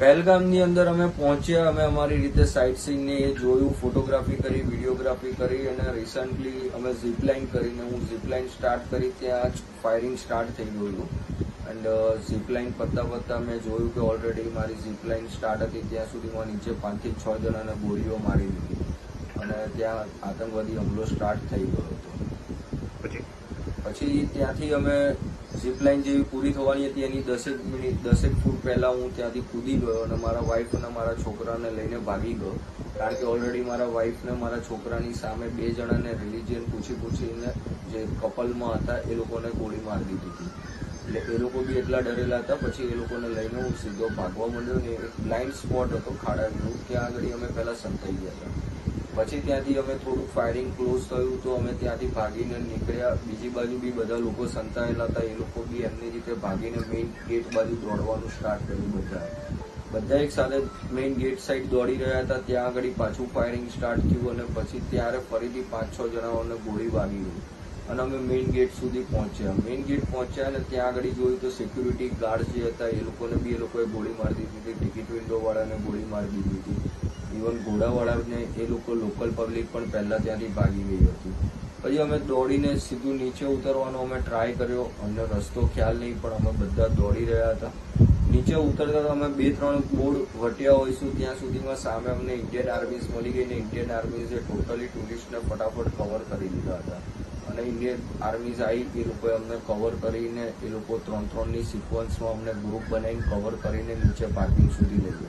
પહેલગામની અંદર અમે પહોંચ્યા અમે અમારી રીતે સાઇટ સીનને એ જોયું ફોટોગ્રાફી કરી વિડીયોગ્રાફી કરી અને રિસન્ટલી અમે ઝીપલાઇન કરીને હું ઝીપલાઇન સ્ટાર્ટ કરી ત્યાં જ ફાયરિંગ સ્ટાર્ટ થઈ ગયું હતું. એન્ડ ઝીપલાઇન પત્તા પત્તા મેં જોયું કે ઓલરેડી મારી ઝીપલાઇન સ્ટાર્ટ હતી ત્યાં સુધીમાં નીચે પાંચથી છ જણાને ગોળીઓ મારી દીધી અને ત્યાં આતંકવાદી હુમલો સ્ટાર્ટ થઈ ગયો હતો. પછી? પછી ત્યાંથી અમે ઝીપલાઇન જેવી પૂરી થવાની હતી, એની દસેક મિનિટ, દસેક ફૂટ પહેલા હું ત્યાંથી કૂદી ગયો અને મારા વાઈફ અને મારા છોકરાને લઈને ભાગી ગયો. કારણ કે ઓલરેડી મારા વાઈફને મારા છોકરાની સામે બે જણાને રિલિજિયન પૂછી પૂછીને જે કપલમાં હતા, એ લોકોને ગોળી મારી દીધી હતી. એટલે એ લોકો બી એટલા ડરેલા હતા, પછી એ લોકોને લઈને હું સીધો ભાગવા માંડ્યો ને એક બ્લાઇન્ડ સ્પોટ હતો ખાડા ત્યાં આગળ અમે પહેલા સંતાઈ ગયા હતા. પછી ત્યાંથી અમે થોડું ફાયરિંગ ક્લોઝ થયું તો અમે ત્યાંથી ભાગીને નીકળ્યા. બીજી બાજુ બી બધા લોકો સંતાયેલા હતા. એ લોકો બી એમની રીતે ભાગીને મેઇન ગેટ બાજુ દોડવાનું સ્ટાર્ટ કર્યું બધા. બધા એક સાથે મેઇન ગેટ સાઈડ દોડી રહ્યા હતા. ત્યાં આગળ પાછું ફાયરિંગ સ્ટાર્ટ થયું અને પછી ત્યારે ફરીથી પાંચ છ જણાઓને ગોળી વાગી ગઈ. અને અમે મેઇન ગેટ સુધી પહોંચ્યા. મેઇન ગેટ પહોંચ્યા અને ત્યાં આગળ જોયું તો સિક્યુરિટી ગાર્ડ જે હતા એ લોકોને બી એ લોકોએ ગોળી મારી દીધી હતી ટિકિટ વિન્ડોવાળાને ગોળી મારી દીધી હતી. ઇવન ઘોડાવાળાને એ લોકો લોકલ પબ્લિક પણ પહેલાં ત્યાંથી ભાગી ગઈ હતી. પછી અમે દોડીને સીધું નીચે ઉતરવાનો અમે ટ્રાય કર્યો અમને રસ્તો ખ્યાલ નહીં, પણ અમે બધા દોડી રહ્યા હતા. નીચે ઉતરતા તો અમે બે ત્રણ બોર્ડ વટ્યા હોઈશું, ત્યાં સુધીમાં સામે અમને ઇન્ડિયન આર્મીઝ મળી ગઈ ને ઇન્ડિયન આર્મીઝે ટોટલી ટુરિસ્ટને ફટાફટ કવર કરી દીધા હતા. ઇન્ડિયન આર્મીઝ આવી એ લોકોએ અમને કવર કરીને એ લોકો ત્રણ ત્રણની સિક્વન્સમાં અમને ગ્રુપ બનાવીને કવર કરીને નીચે પાર્કિંગ સુધી લઈ ગયા.